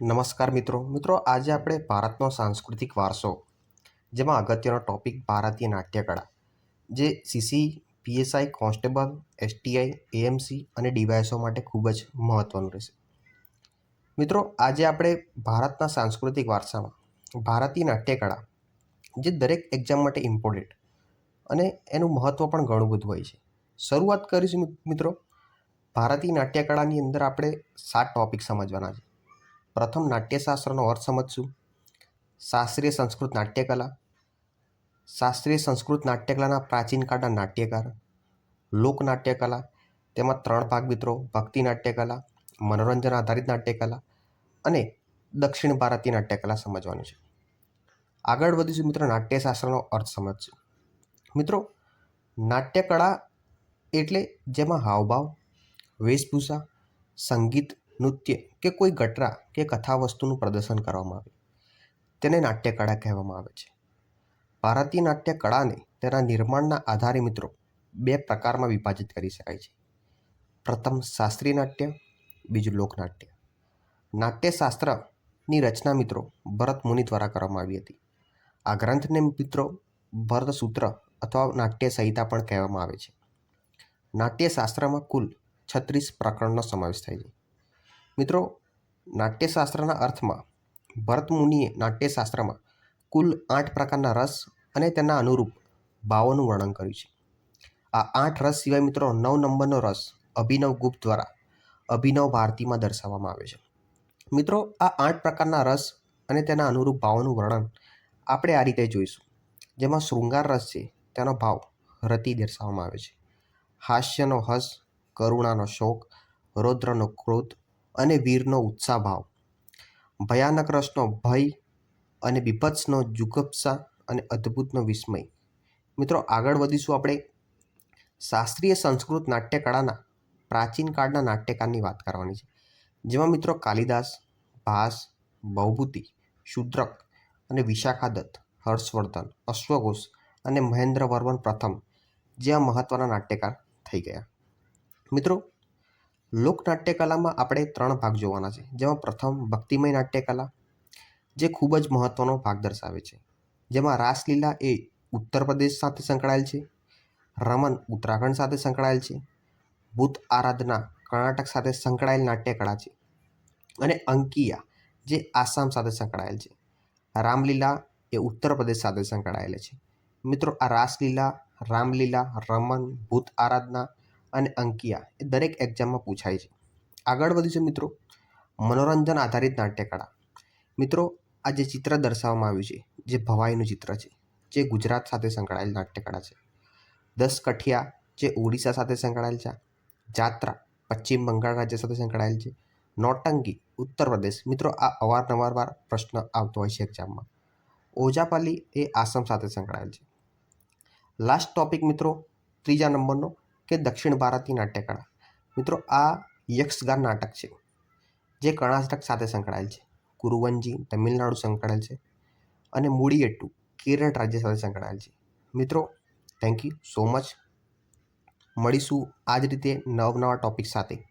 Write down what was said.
નમસ્કાર મિત્રો. મિત્રો, આજે આપણે ભારતનો સાંસ્કૃતિક વારસો, જેમાં અગત્યનો ટોપિક ભારતીય નાટ્યકળા, જે CC PSI constable STI AMC અને ડીવાયએસઓ માટે ખૂબ જ મહત્ત્વનું રહેશે. મિત્રો, આજે આપણે ભારતના સાંસ્કૃતિક વારસામાં ભારતીય નાટ્યકળા, જે દરેક એક્ઝામ માટે ઇમ્પોર્ટન્ટ અને એનું મહત્ત્વ પણ ઘણું બધું હોય છે. શરૂઆત કરીશું, મિત્રો. ભારતીય નાટ્યકળાની અંદર આપણે સાત ટોપિક સમજવાના છે. પ્રથમ નાટ્યશાસ્ત્રનો અર્થ સમજશું શાસ્ત્રીય સંસ્કૃત નાટ્યકલા. શાસ્ત્રીય સંસ્કૃત નાટ્યકલાના પ્રાચીન કાળના નાટ્યકાર. લોકનાટ્યકલા તેમાં ત્રણ ભાગ મિત્રો, ભક્તિ નાટ્યકલા, મનોરંજન આધારિત નાટ્યકલા અને દક્ષિણ ભારતીય નાટ્યકલા સમજવાનું છે. આગળ વધીશું મિત્રો નાટ્યશાસ્ત્રનો અર્થ સમજશું મિત્રો, નાટ્યકળા એટલે જેમાં હાવભાવ, વેશભૂષા, સંગીત નૃત્ય કે કોઈ ગટરા કે કથા વસ્તુનું પ્રદર્શન કરવામાં આવે. તેને નાટ્યકળા કહેવામાં આવે છે. ભારતીય નાટ્ય કળાને તેના નિર્માણના આધારે મિત્રો બે પ્રકારમાં વિભાજિત કરી શકાય છે. પ્રથમ શાસ્ત્રીય નાટ્ય, બીજું લોકનાટ્ય. નાટ્યશાસ્ત્રની રચના મિત્રો ભરત મુનિ દ્વારા કરવામાં આવી હતી. આ ગ્રંથને મિત્રો ભરતસૂત્ર અથવા નાટ્ય સંહિતા પણ કહેવામાં આવે છે. નાટ્યશાસ્ત્રમાં કુલ છત્રીસ પ્રકરણનો સમાવેશ થાય છે. મિત્રો, નાટ્યશાસ્ત્રના અર્થમાં, ભરત મુનિએ નાટ્યશાસ્ત્રમાં કુલ આઠ પ્રકારના રસ અને તેના અનુરૂપ ભાવોનું વર્ણન કર્યું છે. આ આઠ રસ સિવાય મિત્રો, નવ નંબરનો રસ અભિનવ ગુપ્ત દ્વારા અભિનવ ભારતીમાં દર્શાવવામાં આવે છે. મિત્રો, આ આઠ પ્રકારના રસ અને તેના અનુરૂપ ભાવોનું વર્ણન આપણે આ રીતે જોઈશું. જેમાં શૃંગાર રસ છે, તેનો ભાવ રતિ દર્શાવવામાં આવે છે. હાસ્યનો હસ, કરુણાનો શોક, રૌદ્રનો ક્રોધ અને વીરનો ઉત્સાહ ભાવ ભયાનક રસનો ભય અને બીભત્સનો જુગપ્સા અને અદ્ભુતનો વિસ્મય. મિત્રો, આગળ વધીશું આપણે. શાસ્ત્રીય સંસ્કૃત નાટ્યકળાના, પ્રાચીન કાળના નાટ્યકારની વાત કરવાની છે. જેમાં મિત્રો કાલિદાસ, ભાસ, બહુભૂતિ, શુદ્રક અને વિશાખાદત્ત, હર્ષવર્ધન, અશ્વઘોષ અને મહેન્દ્રવર્મન પ્રથમ જેવા મહત્ત્વના નાટ્યકાર થઈ ગયા. મિત્રો લોકનાટ્યકલામાં આપણે ત્રણ ભાગ જોવાના છે. જેમાં પ્રથમ ભક્તિમય નાટ્યકલા, જે ખૂબ જ મહત્ત્વનો ભાગ દર્શાવે છે. જેમાં રાસલીલા એ ઉત્તર પ્રદેશ સાથે સંકળાયેલ છે, રમન ઉત્તરાખંડ સાથે સંકળાયેલ છે, ભૂત આરાધના કર્ણાટક સાથે સંકળાયેલ નાટ્યકળા છે અને અંકિયા, જે આસામ સાથે સંકળાયેલ છે. રામલીલા એ ઉત્તર પ્રદેશ સાથે સંકળાયેલ છે. મિત્રો, આ રાસલીલા, રામલીલા, રમન, ભૂત આરાધના અને અંકિયા એ દરેક એક્ઝામમાં પૂછાય છે. આગળ વધીશું મિત્રો, મનોરંજન આધારિત નાટ્યકળા. મિત્રો, આ જે ચિત્ર દર્શાવવામાં આવ્યું છે, જે ભવાઈનું ચિત્ર છે, જે ગુજરાત સાથે સંકળાયેલ નાટ્યકળા છે. દસ કઠિયા જે ઓડિશા સાથે સંકળાયેલ છે, જાત્રા પશ્ચિમ બંગાળ રાજ્ય સાથે સંકળાયેલ છે, નોટંકી ઉત્તર પ્રદેશ. મિત્રો, આ અવારનવાર વાર પ્રશ્ન આવતો હોય છે એક્ઝામમાં. ઓજાપાલી એ આસામ સાથે સંકળાયેલ છે. લાસ્ટ ટોપિક મિત્રો, ત્રીજા નંબરનો કે દક્ષિણ ભારતીય નાટ્યકળા. મિત્રો, આ યક્ષગાન નાટક છે, જે કર્ણાટક સાથે સંકળાયેલ છે. કુરુવંજી તમિલનાડુ સંકળાયેલ છે અને મૂડીએટ્ટુ કેરળ રાજ્ય સાથે સંકળાયેલ છે. મિત્રો થેન્ક યુ સો મચ મળીશું આ જ રીતે નવ નવા ટોપિક સાથે.